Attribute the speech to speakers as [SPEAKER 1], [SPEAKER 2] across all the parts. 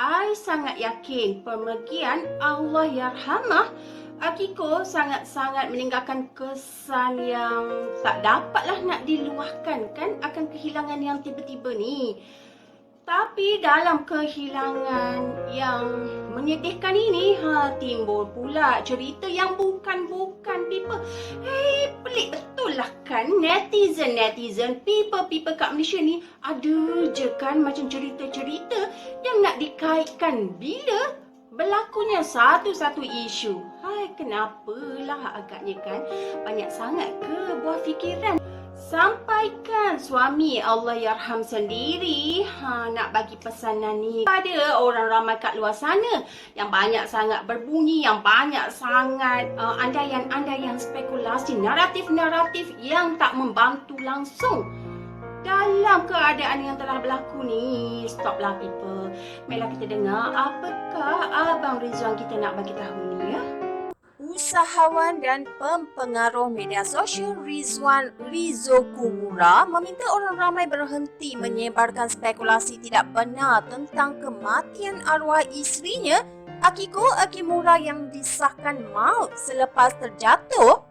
[SPEAKER 1] I sangat yakin pemergian Allah Yarhamah Akiko sangat-sangat meninggalkan kesan yang tak dapatlah nak diluahkan kan akan kehilangan yang tiba-tiba ni. Tapi dalam kehilangan yang menyedihkan ini, ha, timbul pula cerita yang bukan-bukan people. Hei, pelik betul lah kan netizen-netizen, people-people kat Malaysia ni ada je kan macam cerita-cerita yang nak dikaitkan bila berlakunya satu-satu isu. Hai, kenapalah agaknya kan banyak sangat ke buah fikiran Sampaikan suami Allah Yarham sendiri ha, nak bagi pesanan ni pada orang ramai kat luar sana yang banyak sangat berbunyi, yang banyak sangat uh, andaian-andaian spekulasi, naratif-naratif yang tak membantu langsung dalam keadaan yang telah berlaku ni. Stoplah people. Baiklah kita dengar apakah Abang Rizwan kita nak bagi tahu ni ya usahawan dan pempengaruh media sosial Rizwan Rizo Kumura meminta orang ramai berhenti menyebarkan spekulasi tidak benar tentang kematian arwah isterinya Akiko Akimura yang disahkan maut selepas terjatuh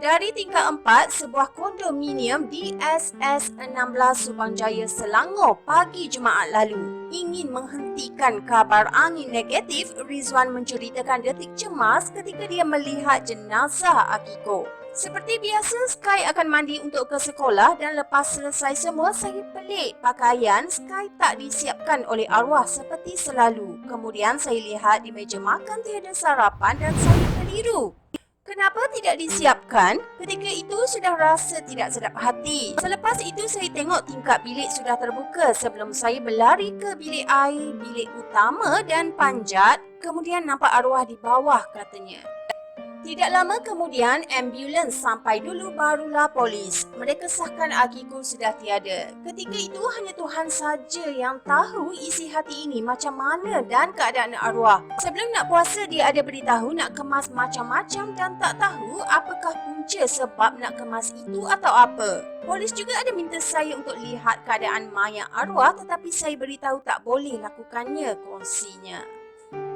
[SPEAKER 1] dari tingkat 4 sebuah kondominium di SS 16 Subang Jaya Selangor pagi Jumaat lalu ingin menghentikan kabar angin negatif Rizwan menceritakan detik cemas ketika dia melihat jenazah Akiko. Seperti biasa, Sky akan mandi untuk ke sekolah dan lepas selesai semua, saya pelik pakaian Sky tak disiapkan oleh arwah seperti selalu. Kemudian saya lihat di meja makan tiada sarapan dan saya keliru. Kenapa tidak disiapkan? Ketika itu sudah rasa tidak sedap hati. Selepas itu saya tengok tingkap bilik sudah terbuka sebelum saya berlari ke bilik air, bilik utama dan panjat. Kemudian nampak arwah di bawah katanya. Tidak lama kemudian, ambulans sampai dulu barulah polis. Mereka sahkan Akiko sudah tiada. Ketika itu hanya Tuhan saja yang tahu isi hati ini macam mana dan keadaan arwah. Sebelum nak puasa, dia ada beritahu nak kemas macam-macam dan tak tahu apakah punca sebab nak kemas itu atau apa. Polis juga ada minta saya untuk lihat keadaan mayat arwah tetapi saya beritahu tak boleh lakukannya kongsinya.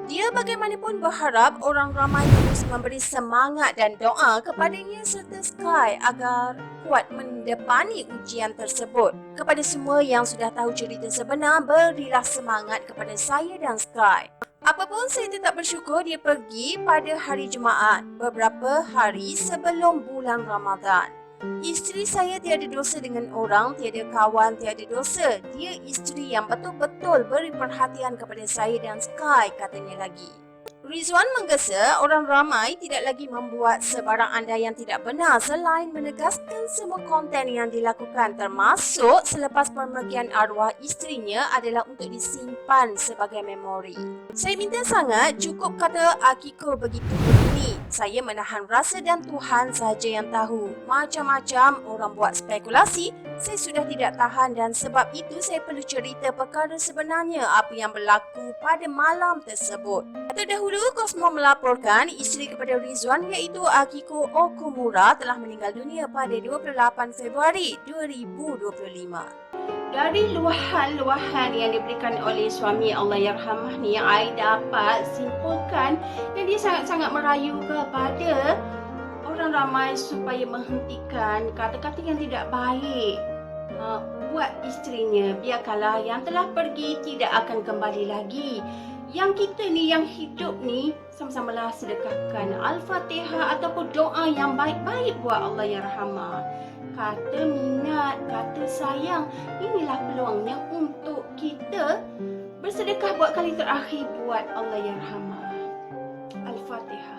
[SPEAKER 1] Dia bagaimanapun berharap orang ramai terus memberi semangat dan doa kepadanya serta Sky agar kuat mendepani ujian tersebut. Kepada semua yang sudah tahu cerita sebenar, berilah semangat kepada saya dan Sky. Apapun saya tetap bersyukur dia pergi pada hari Jumaat beberapa hari sebelum bulan Ramadan. Isteri saya tiada dosa dengan orang, tiada kawan, tiada dosa. Dia isteri yang betul-betul beri perhatian kepada saya dan Sky katanya lagi. Rizwan menggesa orang ramai tidak lagi membuat sebarang anda yang tidak benar selain menegaskan semua konten yang dilakukan termasuk selepas pemergian arwah isterinya adalah untuk disimpan sebagai memori. Saya minta sangat cukup kata Akiko begitu begini. Saya menahan rasa dan Tuhan sahaja yang tahu. Macam-macam orang buat spekulasi, saya sudah tidak tahan dan sebab itu saya perlu cerita perkara sebenarnya apa yang berlaku pada malam tersebut. Terdahulu Dahulu, Cosmo melaporkan isteri kepada Rizwan iaitu Akiko Okumura telah meninggal dunia pada 28 Februari 2025. Dari luahan-luahan yang diberikan oleh suami Allah Yarhamah ni yang I dapat simpulkan yang dia sangat-sangat merayu kepada orang ramai supaya menghentikan kata-kata yang tidak baik uh, buat isterinya. Biarkanlah yang telah pergi tidak akan kembali lagi yang kita ni yang hidup ni sama-samalah sedekahkan al-Fatihah ataupun doa yang baik-baik buat Allah yang rahmah. Kata minat, kata sayang, inilah peluangnya untuk kita bersedekah buat kali terakhir buat Allah yang rahmah. Al-Fatihah.